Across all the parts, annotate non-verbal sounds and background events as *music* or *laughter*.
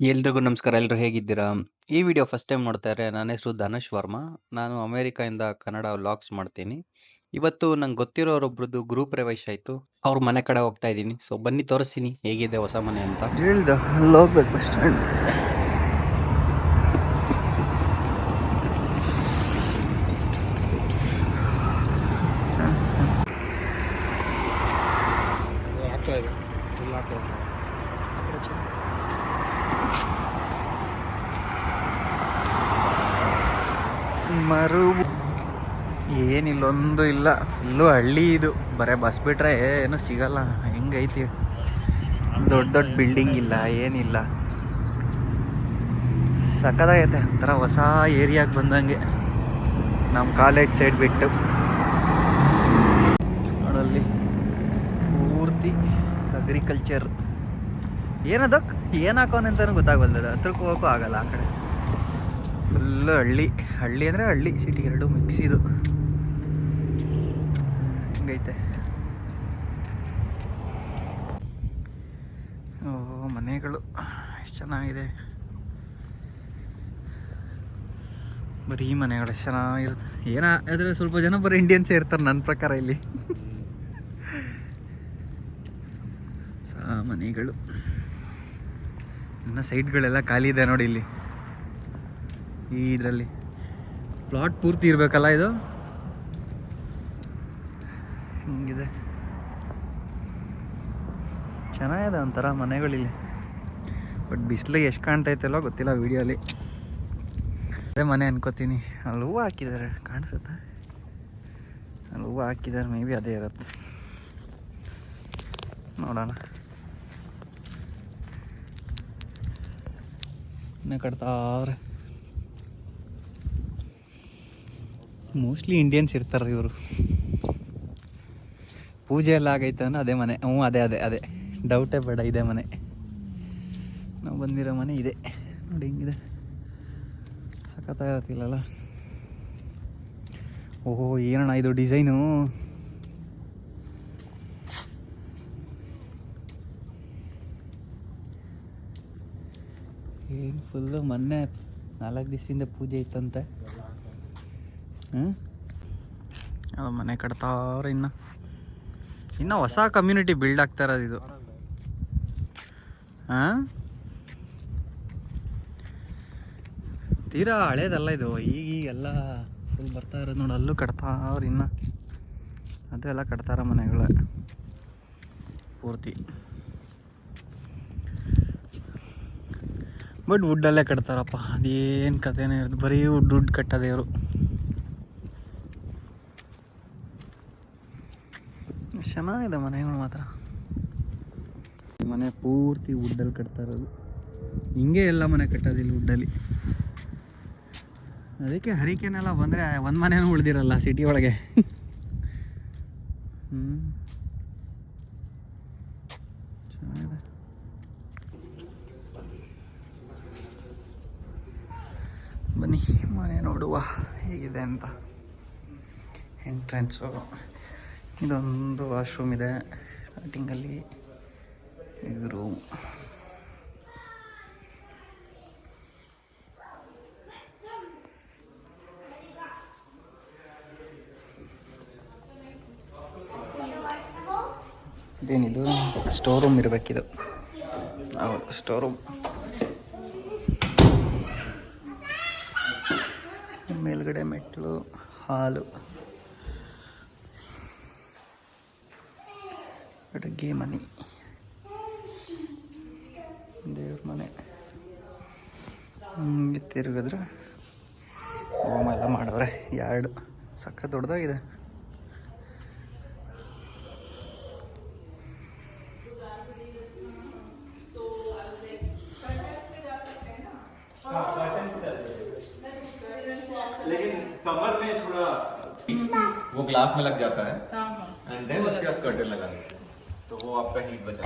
ಎಲ್ರಿಗೂ ನಮಸ್ಕಾರ. ಎಲ್ಲರೂ ಹೇಗಿದ್ದೀರಾ? ಈ ವಿಡಿಯೋ ಫಸ್ಟ್ ಟೈಮ್ ನೋಡ್ತಾ ಇದ್ರೆ ನನ್ನ ಹೆಸರು ಧನುಷ್ ವರ್ಮಾ. ನಾನು ಅಮೇರಿಕಾಯಿಂದ ಕನ್ನಡ ವ್ಲಾಗ್ಸ್ ಮಾಡ್ತೀನಿ. ಇವತ್ತು ನಂಗೆ ಗೊತ್ತಿರೋರೊಬ್ರದ್ದು ಗ್ರೂಪ್ ಪ್ರವೇಶ ಆಯಿತು. ಅವ್ರ ಮನೆ ಕಡೆ ಹೋಗ್ತಾ ಇದ್ದೀನಿ. ಸೊ ಬನ್ನಿ ತೋರಿಸ್ತೀನಿ ಹೇಗಿದೆ ಹೊಸ ಮನೆ ಅಂತ. ಹೇಳ್ದ ಅಲ್ಲಿ ಹೋಗ್ಬೇಕು ಮರು ಏನಿಲ್ಲೊಂದು ಇಲ್ಲ. ಫುಲ್ಲು ಹಳ್ಳಿ ಇದು. ಬರೇ ಬಸ್ ಬಿಟ್ರೆ ಏನು ಸಿಗಲ್ಲ. ಹೆಂಗೈತಿ? ದೊಡ್ಡ ದೊಡ್ಡ ಬಿಲ್ಡಿಂಗ್ ಇಲ್ಲ, ಏನಿಲ್ಲ. ಸಕ್ಕದಾಗೈತೆ ಒಂಥರ ಹೊಸ ಏರಿಯಾಗೆ ಬಂದಂಗೆ. ನಮ್ಮ ಕಾಲೇಜ್ ಸೈಡ್ ಬಿಟ್ಟು. ನೋಡಲ್ಲಿ. ಪೂರ್ತಿ ಅಗ್ರಿಕಲ್ಚರ್ ಏನದಕ್ಕೆ ಏನು ಅಂತಾನು ಗೊತ್ತಾಗಲ್ದದ ಹತ್ರಕ್ಕೆ ಹೋಗೋಕ್ಕೂ ಆಗಲ್ಲ ಆ ಕಡೆ. ಫುಲ್ಲು ಹಳ್ಳಿ. ಹಳ್ಳಿ ಅಂದರೆ ಹಳ್ಳಿ. ಸಿಟಿ ಎರಡು ಮಿಕ್ಸ್ ಇದು. ಹಿಂಗೈತೆ. ಓ, ಮನೆಗಳು. ಎಷ್ಟು ಚೆನ್ನಾಗಿದೆ. ಬರೀ ಮನೆಗಳು ಎಷ್ಟು ಚೆನ್ನಾಗಿರುತ್ತೆ. ಏನೋ, ಆದರೆ ಸ್ವಲ್ಪ ಜನ ಬರೀ ಇಂಡಿಯನ್ಸ್ ಇರ್ತಾರೆ ನನ್ನ ಪ್ರಕಾರ ಇಲ್ಲಿ. ಸಾ, ಮನೆಗಳು. ಇನ್ನು ಸೈಟ್ಗಳೆಲ್ಲ ಖಾಲಿ ಇದೆ ನೋಡಿ ಇಲ್ಲಿ. ಈ ಇದರಲ್ಲಿ. ಪ್ಲಾಟ್ ಪೂರ್ತಿ ಇರಬೇಕಲ್ಲ ಇದು? ಹಿಂಗಿದೆ. ಚೆನ್ನಾಗಿದೆ ಒಂಥರ ಮನೆಗಳಿಲ್ಲಿ. ಬಟ್ ಬಿಸಿಲಿಗೆ ಎಷ್ಟು ಕಾಣ್ತೈತಲ್ಲೋ ಗೊತ್ತಿಲ್ಲ ವೀಡಿಯೋಲಿ ಅದೇ ಮನೆ ಅನ್ಕೋತೀನಿ. ಅಲ್ಲಿ ಹೂವು ಹಾಕಿದ್ದಾರೆ ಕಾಣಿಸುತ್ತೆ? ಅಲ್ಲಿ ಹೂವು ಹಾಕಿದ್ದಾರೆ ಮೇ ಬಿ ಅದೇ ಇರುತ್ತೆ. ನೋಡೋಣ. ಇನ್ನೂ ಕಟ್ತಾವ್ರೆ ಮೋಸ್ಟ್ಲಿ ಇಂಡಿಯನ್ಸ್ ಇರ್ತಾರೆ ಇವರು. ಪೂಜೆ ಎಲ್ಲ ಆಗೈತೆ ಅಂದ್ರೆ ಅದೇ ಮನೆ. ಹ್ಞೂ, ಅದೇ ಅದೇ ಅದೇ. ಡೌಟೇ ಬೇಡ, ಇದೆ ಮನೆ. ನಾವು ಬಂದಿರೋ ಮನೆ ಇದೆ. ನೋಡಿ ಹಿಂಗಿದೆ. ಸಖತ್ತಾಗತ್ತಿಲ್ಲಲ್ಲ ಓಹೋ, ಏನಣ್ಣ ಇದು ಡಿಸೈನು? ಏನು ಫುಲ್ಲು ಮೊನ್ನೆ ನಾಲ್ಕು ದಿವಸದಿಂದ ಪೂಜೆ ಇತ್ತಂತೆ. ಹ್ಞೂ ಮನೆ ಕಟ್ತಾವ್ರೆ ಇನ್ನು. ಇನ್ನು ಹೊಸ ಕಮ್ಯುನಿಟಿ ಬಿಲ್ಡ್ ಆಗ್ತಾ ಇರೋದು ಇದು. ಹಾಂ? ತೀರಾ ಹಳೇದಲ್ಲ ಇದು. ಈಗ ಎಲ್ಲ ಫುಲ್ ಬರ್ತಾ ಇರೋದು ನೋಡಿ, ಅಲ್ಲೂ ಕಟ್ತಾವ್ರೆ ಇನ್ನು. ಅದೆಲ್ಲ ಕಟ್ತಾರ ಮನೆಗಳ. ಪೂರ್ತಿ. ಬಟ್ ವುಡ್ಡಲ್ಲೇ ಕಟ್ತಾರಪ್ಪ. ಅದೇನು ಕಥೆನೇ ಇರೋದು. ಬರೀ ವುಡ್ ವುಡ್ ಕಟ್ಟೋದೇ ಚೆನ್ನಾಗಿದೆ ಮನೆಗಳು ಮಾತ್ರ. ಮನೆ ಪೂರ್ತಿ ವುಡ್ಡಲ್ಲಿ ಕಟ್ತಾ ಇರೋದು. ಹಿಂಗೆ ಎಲ್ಲ ಮನೆ ಕಟ್ಟೋದಿಲ್ಲ ವುಡ್ಡಲ್ಲಿ ಅದಕ್ಕೆ ಹರಿಕೆನೆಲ್ಲ ಬಂದರೆ ಒಂದು ಮನೇನೂ ಉಳ್ದಿರಲ್ಲ ಸಿಟಿ ಒಳಗೆ. ಬನ್ನಿ, ಮನೆ ನೋಡುವ ಹೇಗಿದೆ ಅಂತ. ಎಂಟ್ರೆನ್ಸು ಇದೊಂದು ವಾಶ್ರೂಮ್ ಇದೆ. ಸ್ಟಾರ್ಟಿಂಗಲ್ಲಿ ಇದು ರೂಮ್ ಇದೇನಿದು? ಸ್ಟೋರ್ ರೂಮ್ ಇರಬೇಕಿದು. ಹೌದು ಸ್ಟೋರ್ ರೂಮ್ ಮೇಲ್ಗಡೆ ಮೆಟ್ಲು ಹಾಲು. ಅಡುಗೆ ಮನೆ ದೇವ್ರ ಮನೆ ಹಿಂಗೆ ತಿರುಗಿದ್ರೆ ಹೋಮ ಎಲ್ಲ ಮಾಡವ್ರೆ ಎರಡು ಸಕ್ಕ ದೊಡ್ಡದಾಗಿದೆ लेकिन समर में थोड़ा वो ग्लास में लग जाता है एंड देन उसके बाद कर्टन लगाने तो वो आपका हीट बचा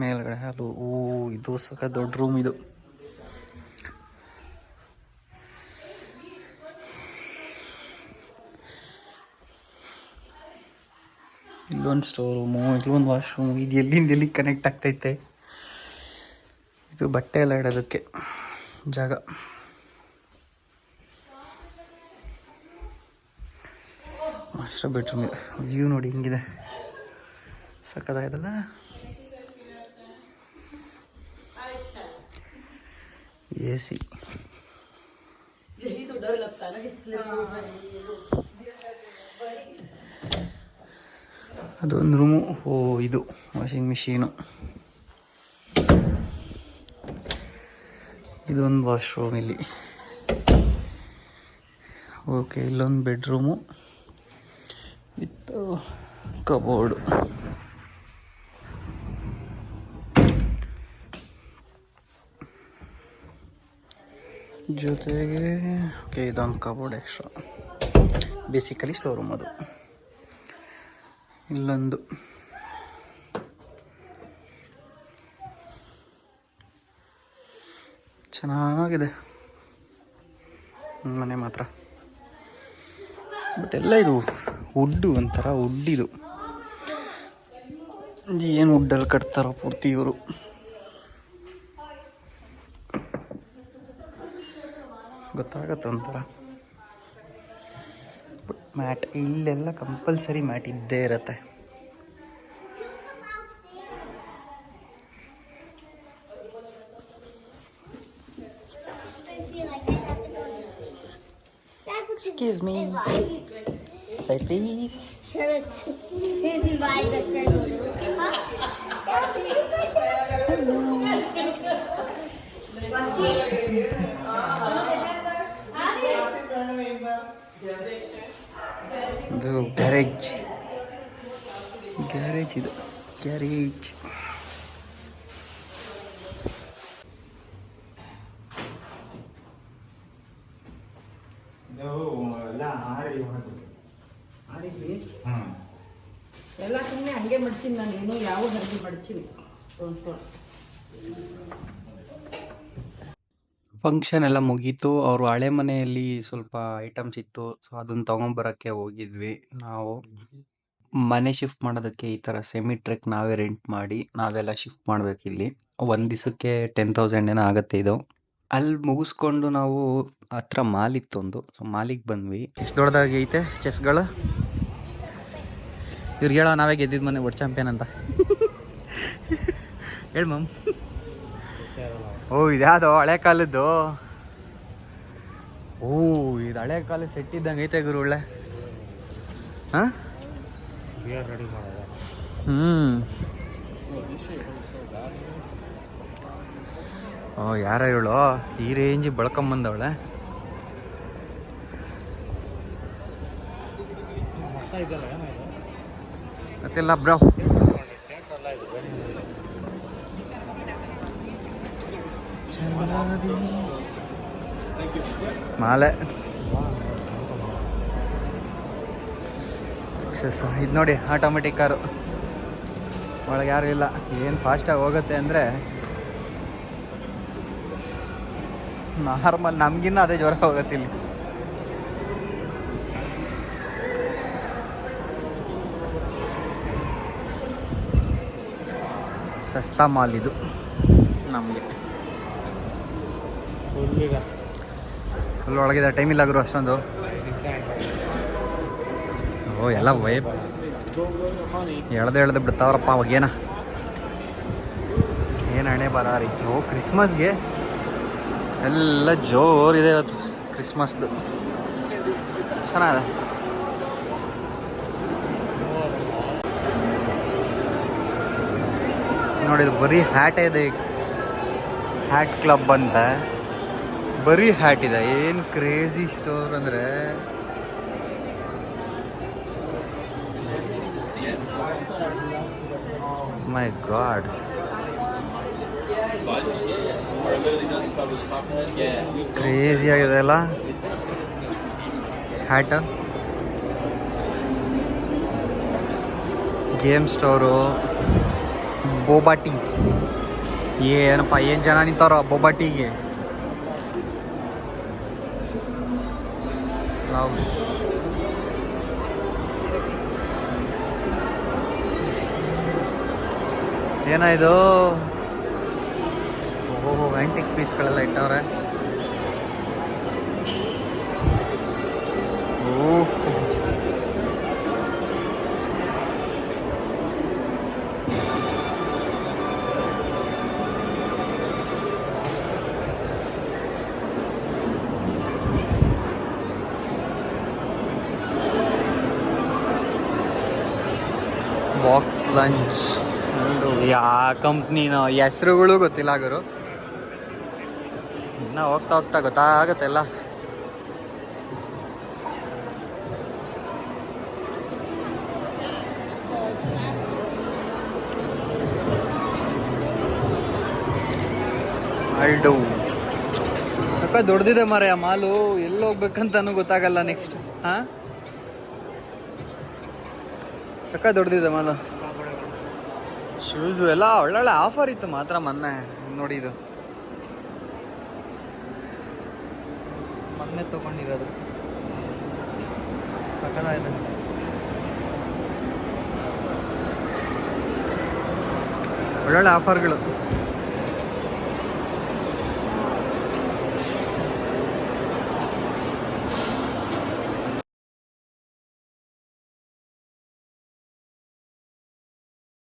ಮೇಲ್ಗಡೆ ಹಲೋ ಓ ಇದು ಸಕ ದೊಡ್ಡ ರೂಮ್ ಇದು ಇಲ್ಲೊಂದು ಸ್ಟೋರ್ ರೂಮು ಇಲ್ಲೊಂದು ವಾಶ್ರೂಮು ಇದು ಎಲ್ಲಿಂದ ಎಲ್ಲಿಗೆ ಕನೆಕ್ಟ್ ಆಗ್ತೈತೆ ಇದು ಬಟ್ಟೆ ಎಲ್ಲ ಇಡೋದಕ್ಕೆ ಜಾಗ. ಮಾಸ್ಟರ್ ಬೆಡ್ರೂಮ್ ಇದೆ. ವ್ಯೂ ನೋಡಿ ಹಿಂಗಿದೆ. ಸಕ್ಕದಾಯ್ತಲ್ಲ ಎ ಸಿ. ಅದೊಂದು ರೂಮು. ಓ, ಇದು ವಾಷಿಂಗ್ ಮಿಷೀನು. ಇದೊಂದು ವಾಶ್ರೂಮ್ ಇಲ್ಲಿ. ಓಕೆ, ಇಲ್ಲೊಂದು ಬೆಡ್ರೂಮು ವಿತ್ ಕಬೋರ್ಡು. ಜೊತೆಗೆ, ಓಕೆ, ಇದೊಂದು ಕಬೋರ್ಡ್ ಎಕ್ಸ್ಟ್ರಾ. ಬೇಸಿಕಲಿ ಸ್ಟೋರ್ ಅದು. ಇಲ್ಲೊಂದು ಚೆನ್ನಾಗಿದೆ. ಮನೆ ಮಾತ್ರ. ಬಟ್ ಎಲ್ಲ ಇದು ವುಡ್ಡು ಒಂಥರ ವುಡ್ಡಿದು ಏನು ವುಡ್ಡಲ್ಲಿ ಕಟ್ತಾರೋ ಪೂರ್ತಿ ಇವರು. ಗೊತ್ತಾಗತ್ತೆ ಒಂಥರ. ಬಟ್ ಮ್ಯಾಟ್ ಇಲ್ಲೆಲ್ಲ ಕಂಪಲ್ಸರಿ ಮ್ಯಾಟ್ ಇದ್ದೇ ಇರತ್ತೆ. Excuse me. Say please. ಇದು ಗ್ಯಾರೇಜ್ ಗ್ಯಾರೇಜ್ ಇದು ಗ್ಯಾರೇಜ್ No. ಗ್ಯಾರೇಜ್ ಎಲ್ಲ ಸುಮ್ಮನೆ ಹಂಗೆ ಮಡ್ತೀನಿ ನಾನು ಏನೋ ಯಾವ ಹರಿದು ಮಡ್ತೀನಿ. ಫಂಕ್ಷನ್ ಎಲ್ಲ ಮುಗೀತು. ಅವರು ಹಳೆ ಮನೆಯಲ್ಲಿ ಸ್ವಲ್ಪ ಐಟಮ್ಸ್ ಇತ್ತು ಸೊ ಅದನ್ನ ತೊಗೊಂಬರೋಕ್ಕೆ ಹೋಗಿದ್ವಿ ನಾವು. ಮನೆ ಶಿಫ್ಟ್ ಮಾಡೋದಕ್ಕೆ ಈ ಥರ ಸೆಮಿ ಟ್ರೆಕ್ ನಾವೇ ರೆಂಟ್ ಮಾಡಿ ನಾವೆಲ್ಲ ಶಿಫ್ಟ್ ಮಾಡಬೇಕಿಲ್ಲಿ. ಇಲ್ಲಿ ಒಂದು ದಿವಸಕ್ಕೆ ಟೆನ್ ತೌಸಂಡ್ ಏನೋ ಆಗುತ್ತೆ ಇದು. ಅಲ್ಲಿ ಮುಗಿಸ್ಕೊಂಡು ನಾವು ಹತ್ರ ಮಾಲ್ ಇತ್ತೊಂದು. ಒಂದು ಸೊ ಮಾಲಿಗೆ ಬಂದ್ವಿ. ಎಷ್ಟು ದೊಡ್ಡದಾಗಿ ಐತೆ ಚೆಸ್ಗಳು? ಇವ್ರಿಗೆ ಹೇಳೋ ನಾವೇ ಗೆದ್ದಿದ್ದು ಮನೆ ವರ್ಲ್ಡ್ ಚಾಂಪಿಯನ್ ಅಂತ. *laughs* ಹೇಳ ಮಮ್. ಓ ಇದ್ಯಾವುದೋ ಹಳೆ ಕಾಲದ್ದು? ಓ ಇದು ಹಳೆ ಕಾಲ ಸೆಟ್ ಇದ್ದಂಗೆ ಐತೆ ಗುರು ಒಳ್ಳೆ. ಹಾಂ? ಹ್ಞೂ ಓ ಯಾರ ಇವಳು? ಈ ರೇಂಜ್ ಬಳ್ಕೊಂಬಂದವಳೆ? ಮತ್ತೆಲ್ಲ ಬ್ರೋ ಮಾಲೆ. ಇದು ನೋಡಿ ಆಟೋಮೆಟಿಕ್ ಕಾರು ಒಳಗೆ ಯಾರು ಇಲ್ಲ. ಏನು ಫಾಸ್ಟಾಗಿ ಹೋಗುತ್ತೆ ಅಂದರೆ ನಾರ್ಮಲ್ ನಮಗಿನ್ನ ಅದೇ ಜ್ವರ ಹೋಗುತ್ತೆ ಇಲ್ಲಿ. ಸಸ್ತಾ ಮಾಲ್ ಇದು. ನಮಗೆ. ಫುಲ್ ಒಳಗಿದೆ ಟೈಮ್ ಇಲ್ಲ ಗುರು ಅಷ್ಟೊಂದು. ಓ ಎಲ್ಲ ವೈಬ್ ಎಳ್ದು ಎಳ್ದು ಬಿಡ್ತಾವ್ರಪ್ಪ ಅವಾಗೇನ. ಏನು ಹಣೆ ಬರಾರಿ. ಓ ಕ್ರಿಸ್ಮಸ್ಗೆ ಎಲ್ಲ ಜೋರಿದೆ ಇವತ್ತು. ಕ್ರಿಸ್ಮಸ್ದು ಚೆನ್ನಾಗಿದೆ. ನೋಡಿದು ಬರೀ ಹ್ಯಾಟ್ ಇದೆ. ಹ್ಯಾಟ್ ಕ್ಲಬ್ ಅಂತ. ಬರೀ ಹ್ಯಾಟ್ ಇದೆ. ಏನು ಕ್ರೇಜಿ ಸ್ಟೋರ್ ಅಂದರೆ? ಮೈ ಗಾಡ್ ಕ್ರೇಜಿ ಆಗಿದೆ ಅಲ್ಲ? Hat game store boba tea ಏನಪ್ಪ ಏನು ಜನ ನಿಂತಾರ ಬೋಬಾ ಟೀಗೆ ಏನಾಯ್ತು ಓಹೋ ಆ್ಯಂಟಿಕ್ ಪೀಸ್ಗಳೆಲ್ಲ ಇಟ್ಟವ್ರೆ. ಓಹ್. ಬಾಕ್ಸ್ ಲಂಚ್ ಯಾ ಕಂಪ್ನಿನ ಹೆಸ್ರುಗಳು ಗೊತ್ತಿಲ್ಲ ಗುರು. ಇನ್ನು ಹೋಗ್ತಾ ಹೋಗ್ತಾ ಗೊತ್ತಾಗುತ್ತೆ ಎಲ್ಲ. ಅಲ್ಡು. ಸ್ವಲ್ಪ ದೊಡ್ಡದಿದೆ ಆ ಮಾಲು ಎಲ್ಲಿ ಹೋಗ್ಬೇಕಂತನೂ ಗೊತ್ತಾಗಲ್ಲ ನೆಕ್ಸ್ಟ್ ಹಾ? ಸಕ್ಕ ದೊಡ್ಡದಿದೆ ಮಾಲು. ಶೂಸು ಎಲ್ಲ ಒಳ್ಳೊಳ್ಳೆ ಆಫರ್ ಇತ್ತು ಮಾತ್ರ ಮೊನ್ನೆ, ನೋಡಿ ಇದು. ಮೊನ್ನೆ ತಗೊಂಡಿರೋದು. ಸಕ್ಕದಾಗಿದೆ ಒಳ್ಳೊಳ್ಳೆ ಆಫರ್ಗಳು